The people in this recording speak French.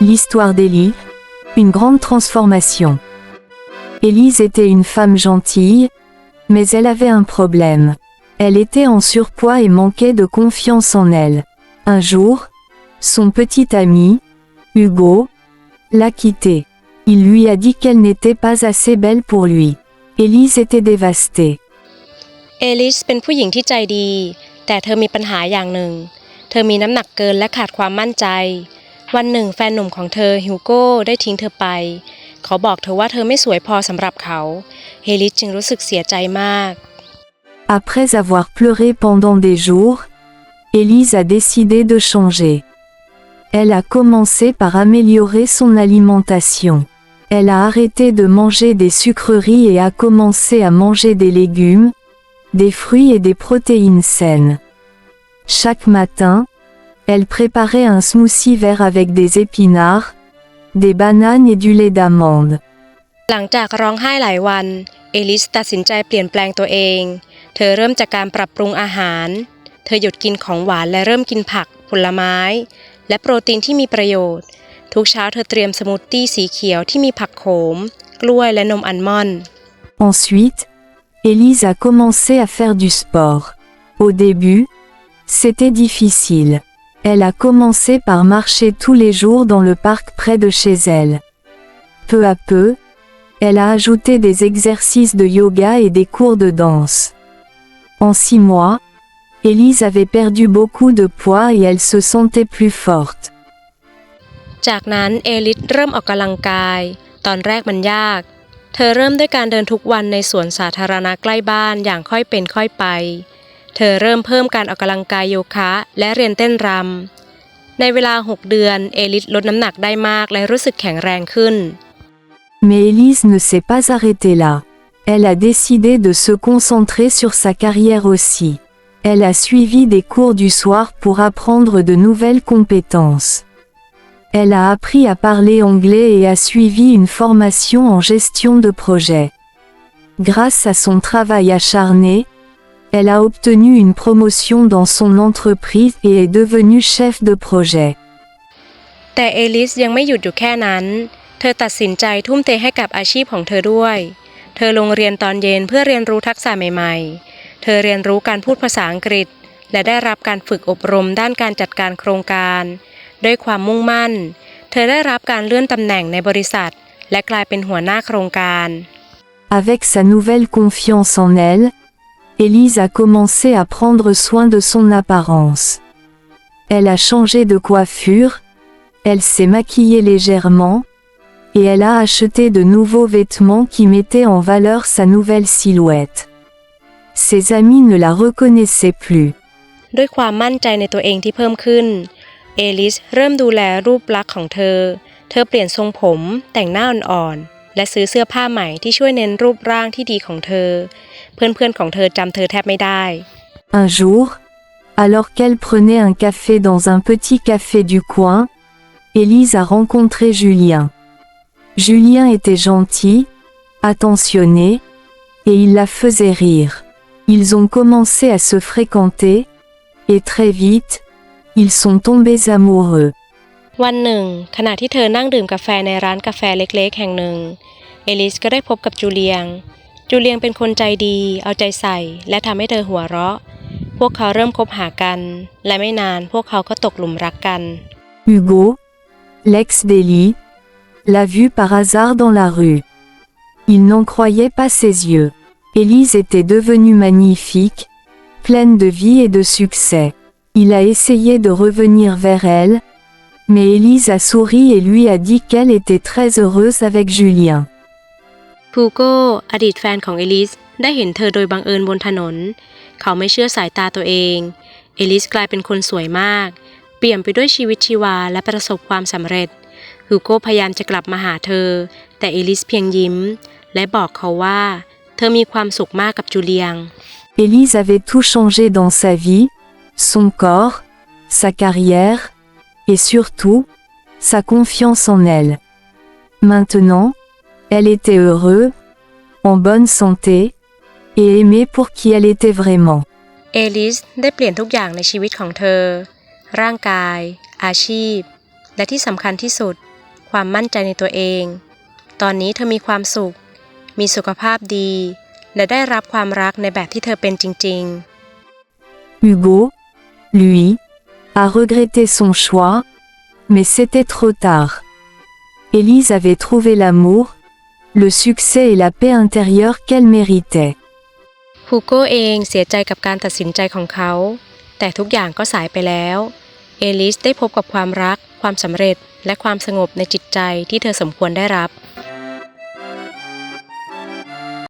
L'histoire d'Élie, une grande transformation. Élise était une femme gentille, mais elle avait un problème. Elle était en surpoids et manquait de confiance en elle. Un jour, son petit ami, Hugo, l'a quittée. Il lui a dit qu'elle n'était pas assez belle pour lui. Élise était dévastée. เอลิสเป็นผู้หญิงที่ใจดี แต่เธอมีปัญหาอย่างหนึ่ง เธอมีน้ำหนักเกินและขาดความมั่นใจ วันหนึ่งแฟนหนุ่มของเธอฮิวโก้ได้ทิ้งเธอไป เขาบอกเธอว่าเธอไม่สวยพอสำหรับเขา เฮลิสจึงรู้สึกเสียใจมาก Après avoir pleuré pendant des jours, Élise a décidé de changer. Elle a commencé par améliorer son alimentation. Elle a arrêté de manger des sucreries et a commencé à manger des légumes, des fruits et des protéines saines. Chaque matin, elle préparait un smoothie vert avec des épinards, des bananes et du lait d'amande. หลังจากร้องไห้หลายวัน เอลิสตัดสินใจเปลี่ยนแปลงตัวเอง เธอเริ่มจากการปรับปรุงอาหาร เธอหยุดกินของหวานและเริ่มกินผัก ผลไม้ และโปรตีนที่มีประโยชน์ ทุกเช้าเธอเตรียมสมูทตี้สีเขียวที่มีผักโขม กล้วยและนมอัลมอนด์ Ensuite, Élise a commencé à faire du sport. Au début, c'était difficile. Elle a commencé par marcher tous les jours dans le parc près de chez elle. Peu à peu, elle a ajouté des exercices de yoga et des cours de danse. En six mois, Élise avait perdu beaucoup de poids et elle se sentait plus forte. จากนั้นเอลิสเริ่มออกกำลังกาย ตอนแรกมันยาก เธอเริ่มด้วยการเดินทุกวันในสวนสาธารณะใกล้บ้านอย่างค่อยเป็นค่อยไป เธอเริ่มเพิ่มการออกกำลังกายโยคะและเรียนเต้นรำ ในเวลา 6 เดือนเอลิสลดน้ำหนักได้มากและรู้สึกแข็งแรงขึ้น Mais Élise ne s'est pas arrêtée là. Elle a décidé de se concentrer sur sa carrière aussi. Elle a suivi des cours du soir pour apprendre de nouvelles compétences. Elle a appris à parler anglais et a suivi une formation en gestion de projet. Grâce à son travail acharné, elle a obtenu une promotion dans son entreprise et est devenue chef de projet. แต่เอลิสยังไม่หยุดอยู่แค่นั้น เธอตัดสินใจทุ่มเทให้กับอาชีพของเธอด้วย เธอลงเรียนตอนเย็นเพื่อเรียนรู้ทักษะใหม่ๆ เธอเรียนรู้การพูดภาษาอังกฤษ และได้รับการฝึกอบรมด้านการจัดการโครงการ ด้วยความมุ่งมั่น เธอได้รับการเลื่อนตำแหน่งในบริษัท และกลายเป็นหัวหน้าโครงการ Avec sa nouvelle confiance en elle, Élise a commencé à prendre soin de son apparence. Elle a changé de coiffure, elle s'est maquillée légèrement, et elle a acheté de nouveaux vêtements qui mettaient en valeur sa nouvelle silhouette. Ses amis ne la reconnaissaient plus. ด้วยความมั่นใจในตัวเองที่เพิ่มขึ้น เอลิสเริ่มดูแลรูปลักษณ์ของเธอ เธอเปลี่ยนทรงผม แต่งหน้าอ่อนๆ และซื้อเสื้อผ้าใหม่ที่ช่วยเน้นรูปร่างที่ดีของเธอ เพื่อนๆของเธอจำเธอแทบไม่ได้ Un jour, alors qu'elle prenait un café dans un petit café du coin, Élise a rencontré Julien. Julien était gentil, attentionné, et il la faisait rire. Ils ont commencé à se fréquenter, et très vite, ils sont tombés amoureux. วันหนึ่ง ขณะที่เธอนั่งดื่มกาแฟในร้านกาแฟเล็กๆ แห่งหนึ่ง เอลิสก็ได้พบกับจูเลียง จูเลียงเป็นคนใจดี เอาใจใส่ และทำให้เธอหัวเราะ พวกเขาเริ่มคบหากัน และไม่นานพวกเขาก็ตกหลุมรักกัน Hugo, l'ex d'Élie, l'a vu par hasard dans la rue. Il n'en croyait pas ses yeux. Élise était devenue magnifique, pleine de vie et de succès. Il a essayé de revenir vers elle, mais Élise a souri et lui a dit qu'elle était très heureuse avec Julien. พูโก้อดีตแฟนของเอลิสได้เห็นเธอโดยบังเอิญบนถนน เขาไม่เชื่อสายตาตัวเอง เอลิสกลายเป็นคนสวยมาก เปลี่ยนไปด้วยชีวิตชีวาและประสบความสำเร็จฮูโก้พยายามจะกลับมาหาเธอ แต่เอลิสเพียงยิ้ม และบอกเขาว่า เธอมีความสุขมากกับจูเลียง Élise avait tout changé dans sa vie, son corps, sa carrière, et surtout, sa confiance en elle. Maintenant, elle était heureuse, en bonne santé, et aimée pour qui elle était vraiment. เอลิสได้เปลี่ยนทุกอย่างในชีวิตของเธอ ร่างกาย อาชีพ และที่สำคัญที่สุด ความมั่นใจในตัวเอง ตอนนี้เธอมีความสุข มีสุขภาพดี และได้รับความรักในแบบที่เธอเป็นจริง Hugo, lui, a regretté son choix, mais c'était trop tard. Élise avait trouvé l'amour, le succès et la paix intérieure qu'elle méritait. ฮูโก้เองเสียใจกับการตัดสินใจของเขา แต่ทุกอย่างก็สายไปแล้ว เอลิสได้พบกับความรัก ความสำเร็จ และความสงบในจิตใจที่เธอสมควรได้รับ